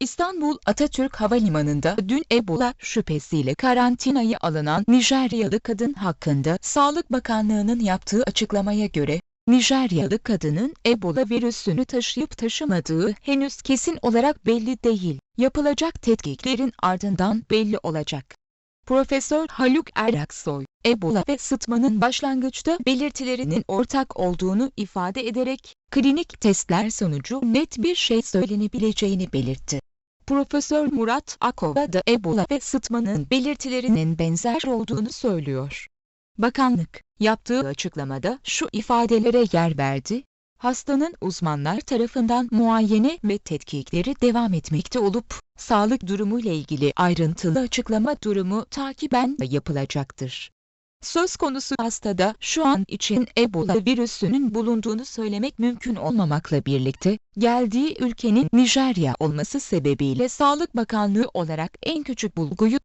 İstanbul Atatürk Havalimanı'nda dün Ebola şüphesiyle karantinaya alınan Nijeryalı kadın hakkında Sağlık Bakanlığı'nın yaptığı açıklamaya göre, Nijeryalı kadının Ebola virüsünü taşıyıp taşımadığı henüz kesin olarak belli değil. Yapılacak tetkiklerin ardından belli olacak. Profesör Haluk Eraksoy, Ebola ve sıtmanın başlangıçta belirtilerinin ortak olduğunu ifade ederek, klinik testler sonucu net bir şey söylenebileceğini belirtti. Profesör Murat Akova da Ebola ve sıtmanın belirtilerinin benzer olduğunu söylüyor. Bakanlık, yaptığı açıklamada şu ifadelere yer verdi, hastanın uzmanlar tarafından muayene ve tetkikleri devam etmekte olup, sağlık durumu ile ilgili ayrıntılı açıklama durumu takiben yapılacaktır. Söz konusu hastada şu an için Ebola virüsünün bulunduğunu söylemek mümkün olmamakla birlikte, geldiği ülkenin Nijerya olması sebebiyle Sağlık Bakanlığı olarak en küçük bulguyu